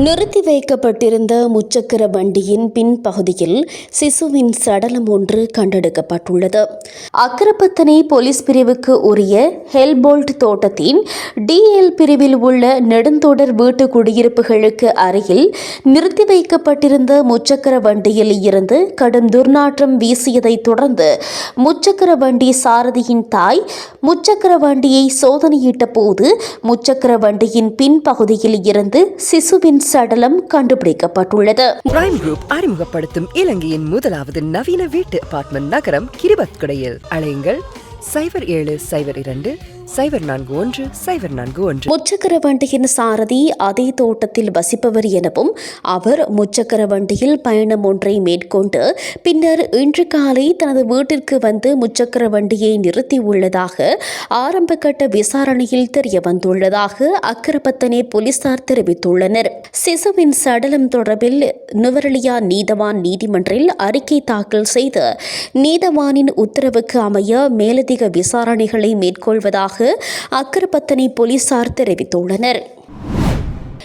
நிறுத்தி வைக்கப்பட்டிருந்த முச்சக்கர வண்டியின் பின்பகுதியில் சிசுவின் சடலம் ஒன்று கண்டெடுக்கப்பட்டுள்ளது. அக்கரப்பத்தனை போலீஸ் பிரிவுக்கு உரிய ஹெல்போல்ட் தோட்டத்தின் டிஎல் பிரிவில் உள்ள நெடுந்தொடர் வீட்டு குடியிருப்புகளுக்கு அருகில் நிறுத்தி வைக்கப்பட்டிருந்த முச்சக்கர வண்டியில் இருந்து கடும் துர்நாற்றம் வீசியதை தொடர்ந்து முச்சக்கர வண்டி சாரதியின் தாய் முச்சக்கர வண்டியை சோதனையிட்ட போது முச்சக்கர வண்டியின் பின்பகுதியில் இருந்து சிசுவின் சடலம் கண்டுபிடிக்கப்பட்டுள்ளது. பிரைம் குரூப் அறிமுகப்படுத்தும் இலங்கையின் முதலாவது நவீன வீட்டு அபார்ட்மெண்ட் நகரம் கிரிபத்குடையில். அழையுங்கள் சைபர் ஏழு சைபர் இரண்டு சைபர் நான்கு ஒன்று சைபர் நான்கு ஒன்று. முச்சக்கர வண்டியின் சாரதி அதே தோட்டத்தில் வசிப்பவர் எனவும் அவர் முச்சக்கர வண்டியில் பயணம் ஒன்றை மேற்கொண்டு பின்னர் இன்று காலை தனது வீட்டிற்கு வந்து முச்சக்கர வண்டியை நிறுத்தி உள்ளதாக ஆரம்பகட்ட விசாரணையில் தெரிய வந்துள்ளதாக அக்கரப்பத்தனே போலீசார் தெரிவித்துள்ளனர். சிசுவின் சடலம் தொடர்பில் நுவரலியா நீதவான் நீதிமன்றில் அறிக்கை தாக்கல் செய்து நீதவானின் உத்தரவுக்கு அமைய மேலதிக விசாரணைகளை மேற்கொள்வதாக அக்கரப்பத்தனை போலீசார் தெரிவித்துள்ளனர்.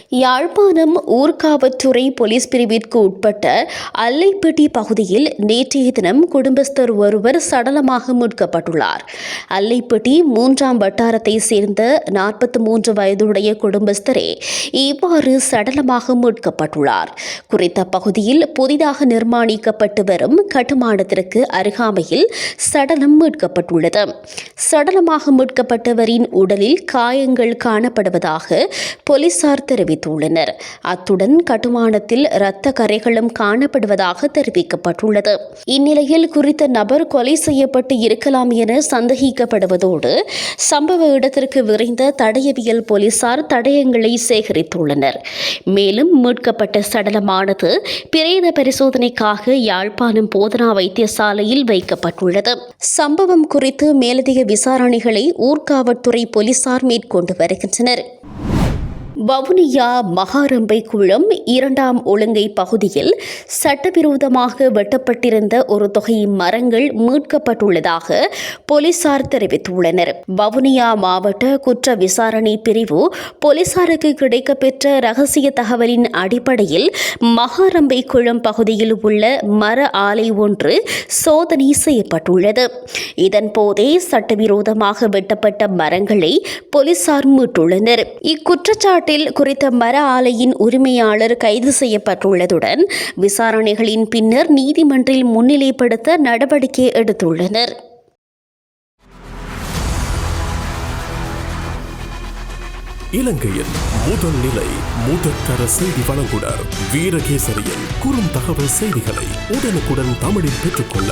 யாழ்ப்பாணம் ஊர்காவற்றுறை போலீஸ் பிரிவிற்கு உட்பட்ட அல்லைப்பட்டி பகுதியில் நேற்றைய தினம் குடும்பஸ்தர் ஒருவர் சடலமாக மீட்கப்பட்டுள்ளார். அல்லைப்பட்டி மூன்றாம் வட்டாரத்தை சேர்ந்த நாற்பத்தி மூன்று வயதுடைய குடும்பஸ்தரே இவ்வாறு சடலமாக மீட்கப்பட்டுள்ளார். குறித்த பகுதியில் புதிதாக நிர்மாணிக்கப்பட்டு வரும் கட்டுமானத்திற்கு அருகாமையில் சடலம் மீட்கப்பட்டுள்ளது. சடலமாக மீட்கப்பட்டவரின் உடலில் காயங்கள் காணப்படுவதாக போலீசார் தெரிவித்துள்ளனர் அத்துடன் கட்டுமானத்தில் இரத்த கரைகளும் காணப்படுவதாக தெரிவிக்கப்பட்டுள்ளது. இந்நிலையில் குறித்த நபர் கொலை செய்யப்பட்டு இருக்கலாம் என சந்தேகிக்கப்படுவதோடு சம்பவ இடத்திற்கு விரைந்த தடயவியல் போலீசார் தடயங்களை சேகரித்துள்ளனர். மேலும் மீட்கப்பட்ட சடலமானது பிரேத பரிசோதனைக்காக யாழ்ப்பாணம் போதனா வைத்தியசாலையில் வைக்கப்பட்டுள்ளது. சம்பவம் குறித்து மேலதிக விசாரணைகளை ஊர்காவல்துறை போலீசார் மேற்கொண்டு வருகின்றனர். வவுனியா மகாரம்பை குளம் இரண்டாம் ஒழுங்கை பகுதியில் சட்டவிரோதமாக வெட்டப்பட்டிருந்த ஒரு தொகை மரங்கள் மீட்கப்பட்டுள்ளதாக போலீசார் தெரிவித்துள்ளனர். வவுனியா மாவட்ட குற்ற விசாரணை பிரிவு போலீசாருக்கு கிடைக்கப்பெற்ற ரகசிய தகவலின் அடிப்படையில் மகாரம்பை குளம் பகுதியில் உள்ள மர ஆலை ஒன்று சோதனை செய்யப்பட்டுள்ளது. இதன்போதே சட்டவிரோதமாக வெட்டப்பட்ட மரங்களை போலீசார் மீட்டுள்ளனர். இக்குற்றச்சாட்டு தமிழ்நாட்டில் குறித்த மர ஆலையின் உரிமையாளர் கைது செய்யப்பட்டுள்ளதுடன் விசாரணைகளின் பின்னர் நீதிமன்றில் முன்னிலைப்படுத்த நடவடிக்கை எடுத்துள்ளனர். இலங்கையின் முதல் நிலை முதற்கர செய்தி வழங்குனர் வீரகேசரியின் குறும் தகவல் செய்திகளை உடனுக்குடன் தமிழில் பெற்றுக்கொள்ள